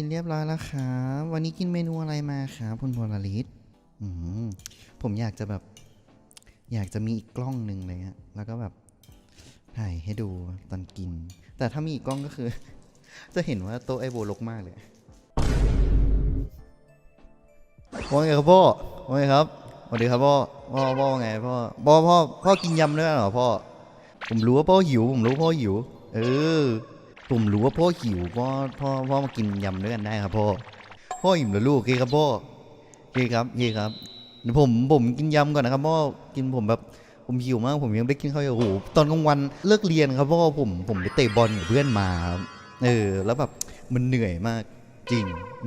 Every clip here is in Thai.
กินเรียบร้อยแล้วครับวันนี้กินเมนูอะไรมาครับคุณพลลิศผมอยากจะแบบ อยากจะมีอีกกล้องหนึ่งเลยฮะแล้วก็แบบถ่ายให้ดูตอนกิน แต่ถ้ามีอีกกล้องก็คือ จะเห็นว่าโต๊ะไอโบลกมากเลยว่าไงครับพ่อว่าไงครับสวัสดีครับพ่อพ่อพ่อว่าไงพ่อพ่อพ่อพ่อกินยำด้วยเหรอพ่อผมรู้ว่าพ่อหิว ผมรู้พ่อหิว เออ ผมรู้ว่าพ่อหิวพ่อพ่อพ่อมากินยำด้วยกันได้ครับพ่อพ่ออิ่มแล้วลูกโอเคครับพ่อโอเคครับโอเคครับเดี๋ยวผมผมกินยำก่อนนะครับพ่อกินผมแบบผมหิวมากผมยังไม่ได้กินข้าวเลยโอ้โหตอนกลางวันเลิกเรียนครับพ่อผมผมไปเตะบอลกับเพื่อนมาครับเออแล้วแบบมันเหนื่อยมากจริง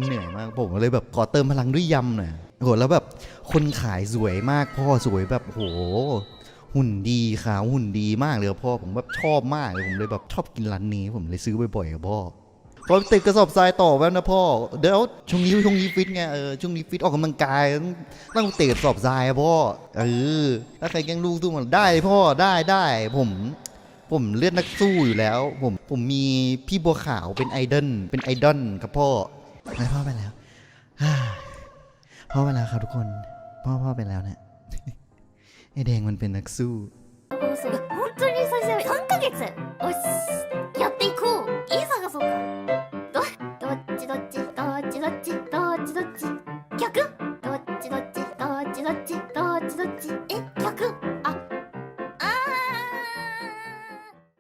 เหนื่อยมากผมเลยแบบขอเติมพลังด้วยยำหน่อยโอ้โหแล้วแบบคนขายสวยมากพ่อสวยแบบโอ้โห หุ่นดีขาวหุ่นดีมากเลยพ่อผมแบบชอบมากเลยผมเลยแบบชอบกินร้านนี้ผมเลยซื้อบ่อยๆครับพ่อพอติดกระสอบทรายต่อแล้วนะพ่อเดี๋ยวช่วงนี้ช่วงนี้ฟิตไงเออช่วงนี้ฟิตออกกำลังกายต้องต้องติดกระสอบทรายพ่อเออถ้าใครแกล้งลูกสู้มันได้พ่อได้ได้ผมผมเลือดนักสู้อยู่แล้ว ผมผมมีพี่บัวขาวเป็นไอดอลเป็นไอดอลครับพ่อไปพ่อไปแล้วพ่อไปแล้วครับทุกคน พ่อพ่อไปแล้วเนี่ย ไอแดงมันเป็นนักสู้ そう本当に最初3ヶ月よしやっていこういい探そうかどどっちどっちどっちどっちどっちどっち逆